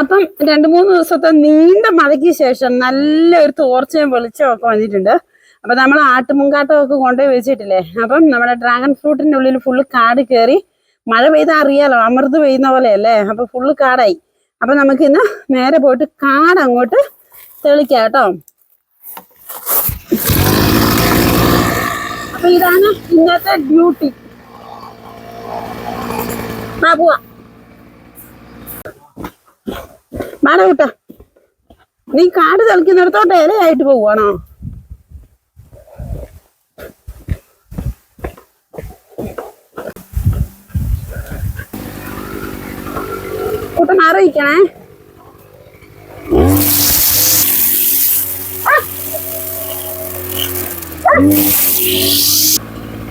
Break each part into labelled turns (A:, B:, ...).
A: അപ്പം രണ്ടു മൂന്ന് ദിവസത്തെ നീണ്ട മഴയ്ക്ക് ശേഷം നല്ലൊരു തോർച്ചയും വെളിച്ചവും ഒക്കെ വന്നിട്ടുണ്ട്. അപ്പൊ നമ്മൾ ആട്ടുമുങ്കാട്ടം ഒക്കെ കൊണ്ടുപോയി വെച്ചിട്ടില്ലേ? അപ്പം നമ്മുടെ ഡ്രാഗൺ ഫ്രൂട്ടിന്റെ ഉള്ളിൽ ഫുള്ള് കാട് കയറി മഴ പെയ്താൽ അറിയാലോ അമൃത് പെയ്യുന്ന പോലെയല്ലേ? അപ്പൊ ഫുള്ള് കാടായി. അപ്പൊ നമുക്ക് ഇന്ന് നേരെ പോയിട്ട് കാട് അങ്ങോട്ട് തെളിക്കാം കേട്ടോ. അപ്പൊ ഇതാണ് ഇന്നത്തെ ഡ്യൂട്ടി ആ പോവാ. മാട കൂട്ട. നീ കാട് തെളിക്കുന്നിടത്തോട്ട് ഇലയായിട്ട് പോവാണോ കൂട്ടൻ അറിയിക്കണേ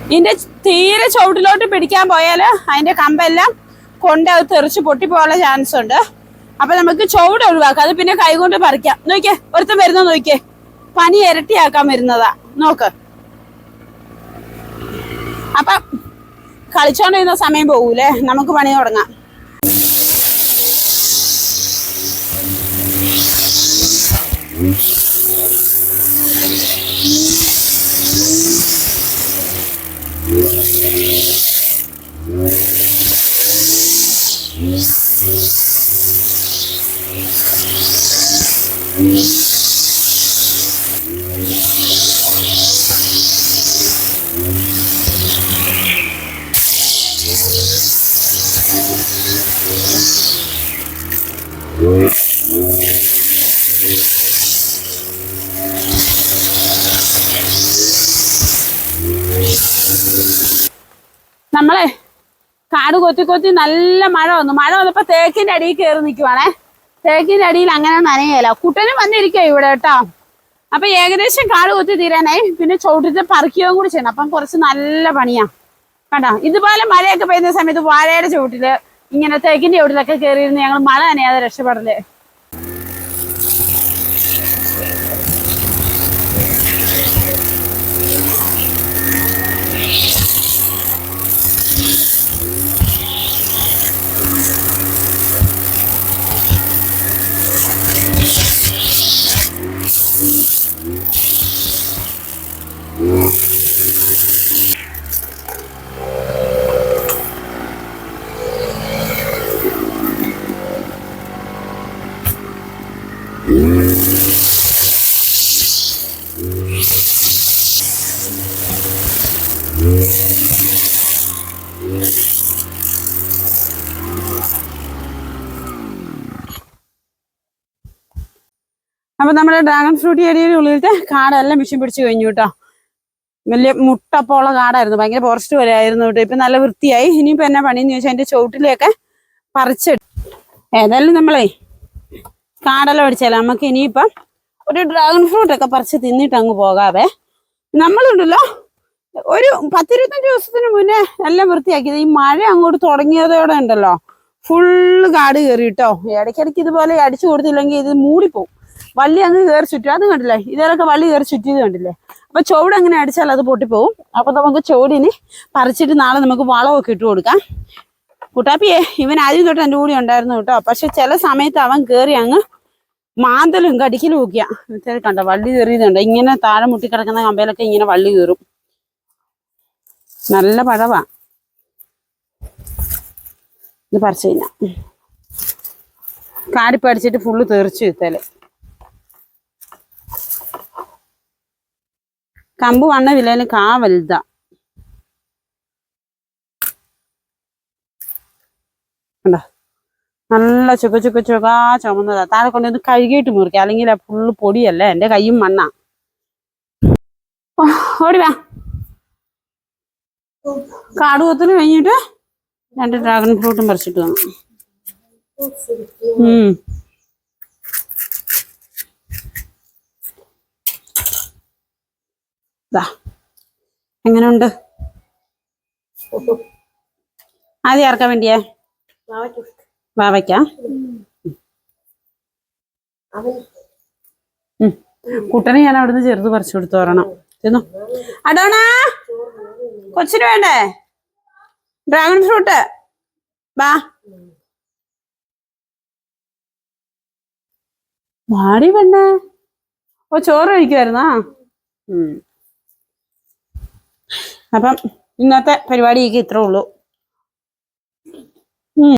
A: ഇതിന്റെ തീരെ ചുവട്ടിലോട്ട് പിടിക്കാൻ പോയാൽ അതിന്റെ കമ്പെല്ലാം കൊണ്ട് അത് തെറിച്ച് പൊട്ടിപ്പോകാനുള്ള ചാൻസ് ഉണ്ട്. അപ്പൊ നമുക്ക് ചുവട് ഒഴിവാക്കാം. അത് പിന്നെ കൈകൊണ്ട് പറിക്കാം. നോക്കിയേ ഒരുത്തം വരുന്ന നോക്കിയേ? പനി ഇരട്ടിയാക്കാൻ വരുന്നതാ. നോക്ക്. അപ്പൊ കളിച്ചോണ്ടിരുന്ന സമയം പോകൂലേ? നമുക്ക് പണി തുടങ്ങാം. നമ്മളെ കാട് കൊത്തി കൊത്തി നല്ല മഴ വന്നു. മഴ വന്നപ്പോ തേക്കിന്റെ അടിയിൽ കയറി നിൽക്കുവാണേ തേക്കിന്റെ അടിയിൽ അങ്ങനെ നനയല. കുട്ടനും വന്നിരിക്കുക ഇവിടെ കേട്ടോ. അപ്പൊ ഏകദേശം കാട് കൊത്തി തീരാനായി. പിന്നെ ചവിട്ടിട്ട് പറിക്കുകയും കൂടി ചെയ്യണം. അപ്പം കുറച്ച് നല്ല പണിയാ. കണ്ടോ? ഇതുപോലെ മഴയൊക്കെ പെയ്യുന്ന സമയത്ത് വാഴയുടെ ചുവട്ടിൽ ഇങ്ങനെ തേക്കിന്റെ ചുവട്ടിലൊക്കെ കയറിയിരുന്ന് ഞങ്ങൾ മഴ നനയാതെ രക്ഷപ്പെടൽ. അപ്പൊ നമ്മുടെ ഡ്രാഗൺ ഫ്രൂട്ട് ഏരിയയുടെ ഉള്ളിലത്തെ കാടെല്ലാം മിഷൻ പിടിച്ചു കഴിഞ്ഞു കേട്ടോ. വലിയ മുട്ടപ്പുള്ള കാടായിരുന്നു. ഭയങ്കര ഫോറസ്റ്റ് പോലെ ആയിരുന്നു കേട്ടോ. ഇപ്പൊ നല്ല വൃത്തിയായി. ഇനിയിപ്പോ എന്നാ പണിയെന്ന് ചോദിച്ചാൽ അതിന്റെ ചുവട്ടിലൊക്കെ പറിച്ചിട്ടു ഏതായാലും നമ്മളേ കാടെല്ലാം അടിച്ചാലോ നമുക്ക് ഇനിയിപ്പം ഒരു ഡ്രാഗൺ ഫ്രൂട്ട് ഒക്കെ പറിച്ച് തിന്നിട്ട് അങ്ങ് പോകാവേ. നമ്മളുണ്ടല്ലോ ഒരു പത്തിരുപത്തഞ്ച് ദിവസത്തിന് മുന്നേ എല്ലാം വൃത്തിയാക്കിയത്. ഈ മഴ അങ്ങോട്ട് തുടങ്ങിയതോടെ ഉണ്ടല്ലോ ഫുള്ള് കാട് കയറി കേട്ടോ ഇടയ്ക്കിടയ്ക്ക് ഇതുപോലെ അടിച്ചു കൊടുത്തില്ലെങ്കിൽ ഇത് മൂടിപ്പോവും. വള്ളി അങ്ങ് കയറി ചുറ്റും. അത് കണ്ടില്ലേ ഇതിലൊക്കെ വള്ളി കയറി ചുറ്റിയത് കണ്ടില്ലേ? അപ്പൊ ചുവട് അങ്ങനെ അടിച്ചാൽ അത് പൊട്ടിപ്പോവും. അപ്പൊ നമുക്ക് ചുവടിന് പറിച്ചിട്ട് നാളെ നമുക്ക് വളമൊക്കെ ഇട്ട് കൊടുക്കാം. കുട്ടാപ്പിയെ ഇവൻ ആദ്യം തൊട്ട് എന്റെ കൂടി ഉണ്ടായിരുന്നു കേട്ടോ. പക്ഷെ ചില സമയത്ത് അവൻ കയറി അങ്ങ് മാന്തലും കടിക്കലും ഒക്കെയാ. കണ്ട? വള്ളി കയറിയതുണ്ട് ഇങ്ങനെ താഴെ മുട്ടിക്കിടക്കുന്ന കമ്പയിലൊക്കെ ഇങ്ങനെ വള്ളി കയറും നല്ല പഴവാ. ഇത് പറിച്ചു കഴിഞ്ഞാ. കാടിപ്പ് ഫുള്ള് തെറിച്ചു വിത്തൽ കമ്പ് വണ്ണ വിലയിൽ കാ വലുതാ. കണ്ടോ? നല്ല ചുക്ക ചുക്ക ചുക്കാ ചുമന്നതാ. താഴെ കൊണ്ടുവന്ന് കഴുകിയിട്ട് മുറിക്കുക അല്ലെങ്കിൽ ഫുള്ള് പൊടിയല്ലേ? എന്റെ കൈയും മണ്ണാ. ഓടി വാ. കാട് കൊത്തിന് കഴിഞ്ഞിട്ട് രണ്ട് ഡ്രാഗൺ ഫ്രൂട്ടും പറിച്ചിട്ട് വന്നു. എങ്ങനെയുണ്ട് ആദ്യം ആർക്കാൻ വേണ്ടിയേ? വാവയ്ക്ക? കുട്ടനെ ഞാൻ അവിടുന്ന് ചെറുത് പറിച്ചു കൊടുത്തു വരണം ചെന്നു അടോണാ! കൊച്ചിന് വേണ്ടേ? Dragon fruit. വാ. മാടി പെണ്ണേ. ഓ ചോറ് കഴിക്കുമായിരുന്നാ അപ്പം ഇന്നത്തെ പരിപാടിയൊക്കെ ഇത്രേ ഉള്ളൂ.